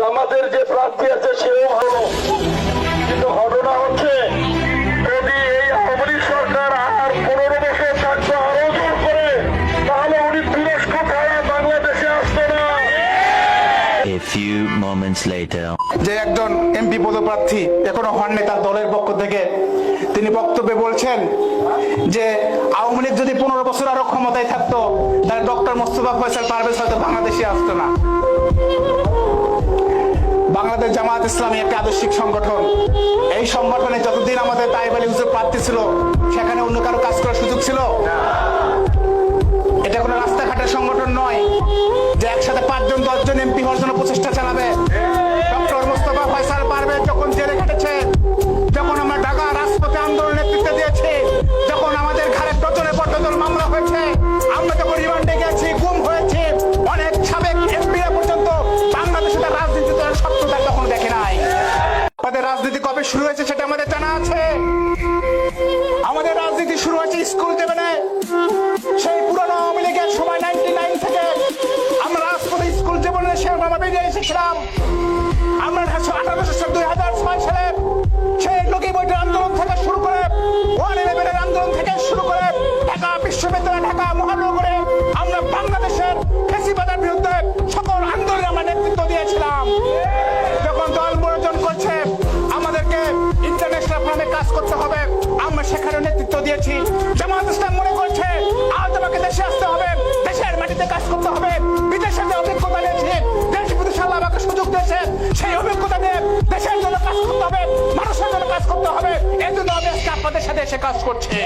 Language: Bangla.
জামাতের যে প্রার্থী আছে সেও ভালো। কিন্তু ঘটনা হচ্ছে যদি এই আওয়ামী লীগ সরকার আর পনেরো বছর থাকতো আরও জোর করে তাহলে উনি তুরস্ক ছাড়া বাংলাদেশে আসতো না। A few moments later. যে একজন এমপি পদপ্রার্থী এখনও হননি তার দলের পক্ষ থেকে তিনি বক্তব্যে বলছেন যে আওয়ামী লীগ যদি পনেরো বছর আরও ক্ষমতায় থাকতো তাহলে ডক্টর মোস্তফা ফয়সাল পারভেজ হয়তো বাংলাদেশে আসতো না। বাংলাদেশ জামাত ইসলামী একটা আদর্শিক সংগঠন। এই সংগঠনে যতদিন আমাদের তাইব আলী হুজুর প্রার্থী ছিল, সেখানে অন্য কারও কাজ করার সুযোগ ছিল? এটা কোনো রাস্তাঘাটের সংগঠন নয় যে একসাথে পাঁচজন, দশজন আমাদের রাজনীতি কবে শুরু হয়েছে সেটা আমাদের জানা আছে। আমাদের রাজনীতি শুরু হয়েছে স্কুল জীবনে। সেই পুরনো আওয়ামী লীগের সময় নাইনটি নাইন থেকে আমরা রাজপথে স্কুল জীবনে সে আমরা বেরিয়ে এসেছিলাম। আমরা আঠারোশো দুই হাজার ছয় সালে সেই লোকি বইটার আন্দোলন থেকে শুরু করে ওয়ান ইলেভেনের আন্দোলন থেকে শুরু করে ঢাকা বিশ্ববিদ্যালয়, ঢাকা মহানগরে করতে হবে। আমরা সেখানে নেতৃত্ব দিয়েছি। জামাত ইসলাম মনে করছে, আজ আমাকে দেশে আসতে হবে। দেশের মাটিতে কাজ করতে হবে। বিদেশে যে অভিজ্ঞতা নিয়েছে, দেশ বিদেশে আল্লাহ আমাকে সুযোগ দিয়েছে, সেই অভিজ্ঞতা নিয়ে দেশের জন্য কাজ করতে হবে, মানুষের জন্য কাজ করতে হবে। এজন্য আমি আজকে আপনাদের সাথে এসে কাজ করছে।